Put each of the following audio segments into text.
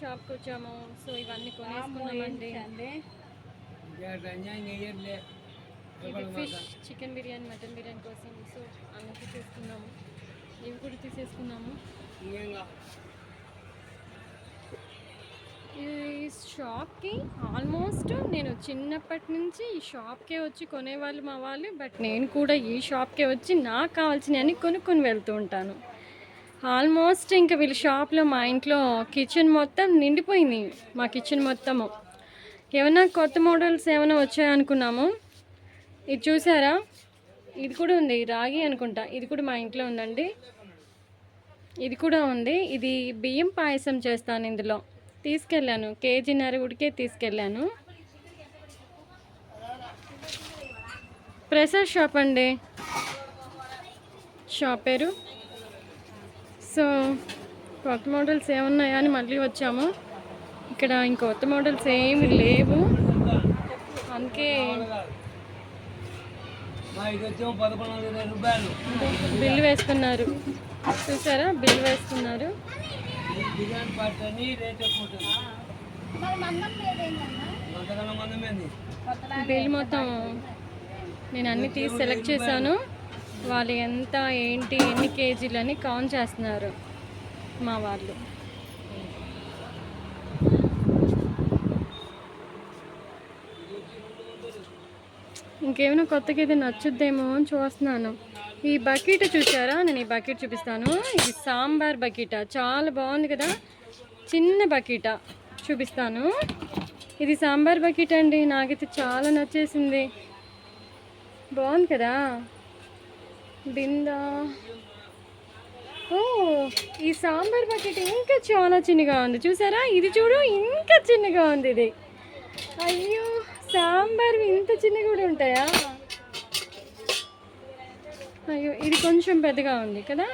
షాప్కి వచ్చాము. సో ఇవన్నీ కొనేసుకున్నామండి. Fish chicken biryani mutton biryani కోసం. సో అన్నీ తీసేసుకున్నాము. ఇవి కూడా తీసేసుకున్నాము. ఈ షాప్కి ఆల్మోస్ట్ నేను చిన్నప్పటి నుంచి ఈ షాప్కే వచ్చి కొనేవాళ్ళు మా వాళ్ళు బట్ నేను కూడా ఈ షాప్కే వచ్చి నాకు కావాల్సినవన్నీ కొనుక్కొని వెళ్తూ ఉంటాను. ఆల్మోస్ట్ ఇంకా వీళ్ళ షాప్లో మా ఇంట్లో కిచెన్ మొత్తం నిండిపోయింది. మా కిచెన్ మొత్తము. ఏమైనా కొత్త మోడల్స్ ఏమైనా వచ్చాయనుకున్నాము ఇది చూసారా? ఇది కూడా ఉంది. రాగి అనుకుంటా. ఇది కూడా మా ఇంట్లో ఉందండి. ఇది కూడా ఉంది. ఇది బియ్యం పాయసం చేస్తాను ఇందులో. తీసుకెళ్ళాను. కేజీన్నర ఉడికే తీసుకెళ్ళాను. ప్రసాద్ షాప్ అండి. షాప్ పేరు? సో కొత్త మోడల్స్ ఏమున్నాయా అని మళ్ళీ వచ్చాము. ఇక్కడ ఇంకొత్త మోడల్స్ ఏమి లేవు. అందుకే బిల్లు వేస్తున్నారు. చూసారా? బిల్లు వేస్తున్నారు. బిల్ మొత్తం నేను అన్ని తీసి సెలెక్ట్ చేశాను. వాళ్ళు ఎంత ఏంటి ఎన్ని కేజీలు అని కౌంట్ చేస్తున్నారు మా వాళ్ళు. ఇంకేమైనా కొత్తగా ఇది నచ్చుద్దేమో అని చూస్తున్నాను. ఈ బకెట్ చూసారా నేను ఈ బకెట్ చూపిస్తాను. ఇది సాంబార్ బకెట. చాలా బాగుంది కదా? చిన్న బకెట చూపిస్తాను. ఇది సాంబార్ బకెట్ అండి. నాకైతే చాలా నచ్చేసింది. బాగుంది కదా? బిందా. ఓ ఈ సాంబార్ బకెట్ ఇంకా చాలా చిన్నగా ఉంది. చూసారా? ఇది చూడు ఇంకా చిన్నగా ఉంది ఇది. అయ్యో సాంబార్ ఇంత చిన్నగా కూడా ఉంటాయా? అయ్యో ఇది కొంచెం పెద్దగా ఉంది కదా?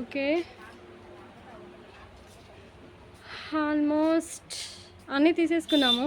ఓకే. ఆల్మోస్ట్ అన్నీ తీసేసుకున్నాము.